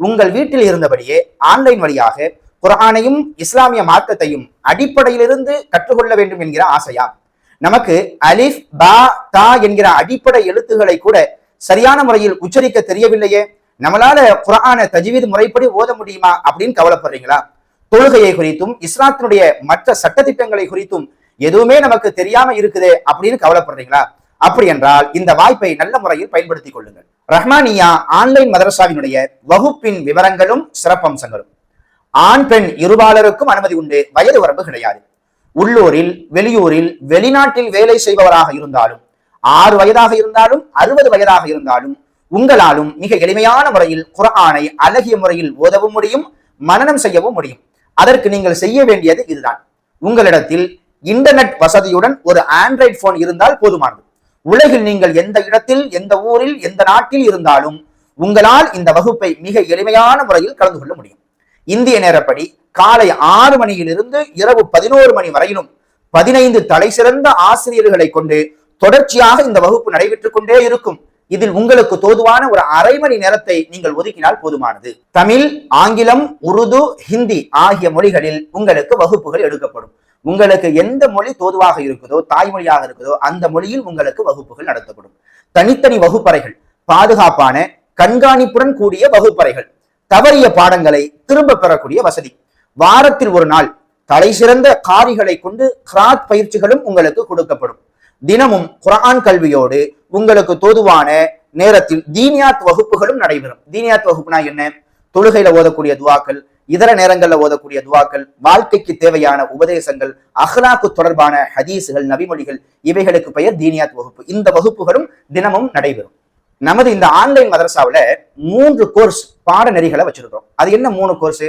உங்கள் வீட்டில் இருந்தபடியே ஆன்லைன் வழியாக குரானையும் இஸ்லாமிய மார்க்கத்தையும் அடிப்படையிலிருந்து கற்றுக்கொள்ள வேண்டும் என்கிற ஆசையா? நமக்கு அலிஃப் பா தா என்கிற அடிப்படை எழுத்துக்களை கூட சரியான முறையில் உச்சரிக்க தெரியவில்லையே. நம்மளால குரான தஜ்வீத் முறைப்படி ஓத முடியுமா அப்படின்னு கவலைப்படுறீங்களா? தொழுகையை குறித்தும் இஸ்லாத்தினுடைய மற்ற சட்டத்திட்டங்களை குறித்தும் எதுவுமே நமக்கு தெரியாம இருக்குது அப்படின்னு கவலைப்படுறீங்களா? அப்படி என்றால் இந்த வாய்ப்பை நல்ல முறையில் பயன்படுத்திக் கொள்ளுங்கள். ரஹ்மானியா ஆன்லைன் மதரசாவினுடைய வகுப்பின் விவரங்களும் சிறப்பம்சங்களும். ஆண் பெண் இருபாலருக்கும் அனுமதி உண்டு வயது வரம்பு கிடையாது. உள்ளூரில் வெளியூரில் வெளிநாட்டில் வேலை செய்பவராக இருந்தாலும் ஆறு வயதாக இருந்தாலும் அறுபது வயதாக இருந்தாலும் உங்களாலும் மிக எளிமையான முறையில் குரானை அழகிய முறையில் ஓதவும் முடியும் மனனம் செய்யவும் முடியும். அதற்கு நீங்கள் செய்ய வேண்டியது இதுதான். உங்களிடத்தில் இன்டர்நெட் வசதியுடன் ஒரு ஆண்ட்ராய்டு போன் இருந்தால் போதுமானது. உலகில் நீங்கள் எந்த இடத்தில் எந்த ஊரில் எந்த நாட்டில் இருந்தாலும் உங்களால் இந்த வகுப்பை மிக எளிமையான முறையில் கலந்து கொள்ள முடியும். இந்திய நேரப்படி காலை ஆறு மணியிலிருந்து இரவு பதினோரு மணி வரையிலும் பதினைந்து தலை சிறந்த ஆசிரியர்களை கொண்டு தொடர்ச்சியாக இந்த வகுப்பு நடைபெற்றுக் கொண்டே இருக்கும். இதில் உங்களுக்கு தோதுவான ஒரு அரை மணி நேரத்தை நீங்கள் ஒதுக்கினால் போதுமானது. தமிழ் ஆங்கிலம் உருது ஹிந்தி ஆகிய மொழிகளில் உங்களுக்கு வகுப்புகள் எடுக்கப்படும். உங்களுக்கு எந்த மொழி தோதுவாக இருக்குதோ தாய்மொழியாக இருக்குதோ அந்த மொழியில் உங்களுக்கு வகுப்புகள் நடத்தப்படும். தனித்தனி வகுப்பறைகள் பாதுகாப்பான கண்காணிப்புடன் கூடிய வகுப்பறைகள் தவறிய பாடங்களை திரும்ப பெறக்கூடிய வசதி. வாரத்தில் ஒரு நாள் தலை சிறந்த காரிகளை கொண்டு கிராத் பயிற்சிகளும் உங்களுக்கு கொடுக்கப்படும். தினமும் குரான் கல்வியோடு உங்களுக்கு தோதுவான நேரத்தில் தீனியாத் வகுப்புகளும் நடைபெறும். தீனியாத் வகுப்புனா என்ன? தொழுகையில ஓதக்கூடிய துவாக்கள் இதர நேரங்கள்ல ஓதக்கூடிய துவாக்கள் வாழ்க்கைக்கு தேவையான உபதேசங்கள் அஹ்லாக்கு தொடர்பான ஹதீஸுகள் நபிமொழிகள் இவைகளுக்கு பெயர் தீனியாத் வகுப்பு. இந்த வகுப்புகளும் தினமும் நடைபெறும். நமது இந்த ஆன்லைன் மதரசாவுல மூன்று கோர்ஸ் பாடநெறிகளை வச்சிருக்கிறோம். அது என்ன மூணு கோர்ஸ்?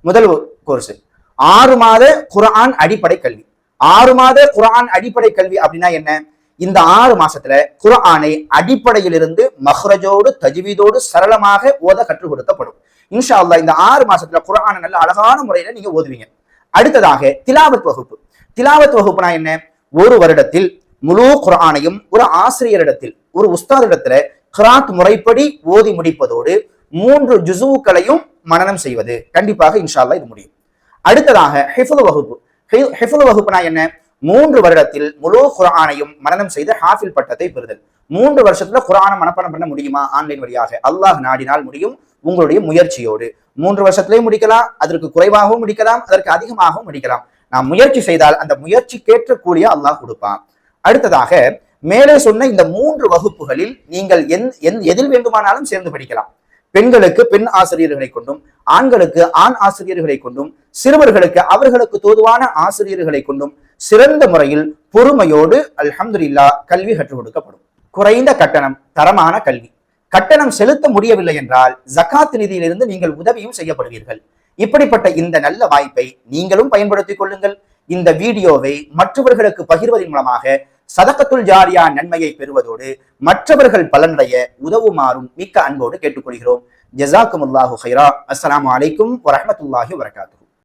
முதல் கோர்ஸ். ஆறு மாத குரான் அடிப்படை கல்வி. ஆறு மாத குரான் அடிப்படை கல்வி அப்படின்னா என்ன? இந்த ஆறு மாசத்துல குர்ஆனை அடிப்படையிலிருந்து மஹ்ரஜோடு தஜ்வீதோடு சரளமாக ஓத கற்றுக் கொடுக்கப்படும் இன்ஷா அல்லா இந்த ஆறு மாசத்துல குரானை நல்ல அழகான முறையில நீங்க ஓதுவீங்க. அடுத்ததாக திலாவத் வகுப்பு. திலாவத் வகுப்புனா என்ன? ஒரு வருடத்தில் முழு குர்ஆனையும் ஒரு ஆசிரியரிடத்தில் ஒரு உஸ்தாதிடத்துல கிராத் முறைப்படி ஓதி முடிப்பதோடு மூன்று ஜுசுக்களையும் மனனம் செய்வது. கண்டிப்பாக இன்ஷா இது முடியும். அடுத்ததாக ஹிஃபுல் வகுப்பு. ஹிஃபுல் வகுப்புனா என்ன? மூன்று வருடத்தில் முழு குரானையும் மனனம் செய்து ஹாஃபில் பட்டத்தை பெறுதல். மூன்று வருஷத்துல குரானை மனப்பாடம் பண்ண முடியுமா? ஆன்லைன் வழியாக. அல்லாஹ் நாடினால் முடியும் உங்களுடைய முயற்சியோடு. மூன்று வருஷத்திலேயே முடிக்கலாம் அதற்கு குறைவாகவும் முடிக்கலாம் அதற்கு அதிகமாகவும் முடிக்கலாம். நாம் முயற்சி செய்தால் அந்த முயற்சிக்கேற்ற கூலிய அல்லாஹ் கொடுப்பான். அடுத்ததாக மேலே சொன்ன இந்த மூன்று வகுப்புகளில் நீங்கள் எந் எந்- எதில் வேண்டுமானாலும் சேர்ந்து படிக்கலாம். பெண்களுக்கு பெண் ஆசிரியர்களை கொண்டும் ஆண்களுக்கு ஆண் ஆசிரியர்களை கொண்டும் சிறுவர்களுக்கு அவர்களுக்கு தோதுவான ஆசிரியர்களை கொண்டும் சிறந்த முறையில் பொறுமையோடு அல்ஹம்துலில்லா கல்வி கற்றுக் கொடுக்கப்படும். குறைந்த கட்டணம் தரமான கல்வி. கட்டணம் செலுத்த முடியவில்லை என்றால் ஜகாத் நிதியிலிருந்து நீங்கள் உதவியும் செய்யப்படுவீர்கள். இப்படிப்பட்ட இந்த நல்ல வாய்ப்பை நீங்களும் பயன்படுத்திக் கொள்ளுங்கள். இந்த வீடியோவை மற்றவர்களுக்கு பகிர்வதன் மூலமாக சதகத்துல் ஜாரியா நன்மையை பெறுவதோடு மற்றவர்கள் பலனடைய உதவுமாறும் மிக்க அன்போடு கேட்டுக்கொள்கிறோம். ஜஸாக்குமுல்லாஹு ஹைரா அஸ்லாம் அலைக்கும் வரமத்துல்லாஹி வரகாத்து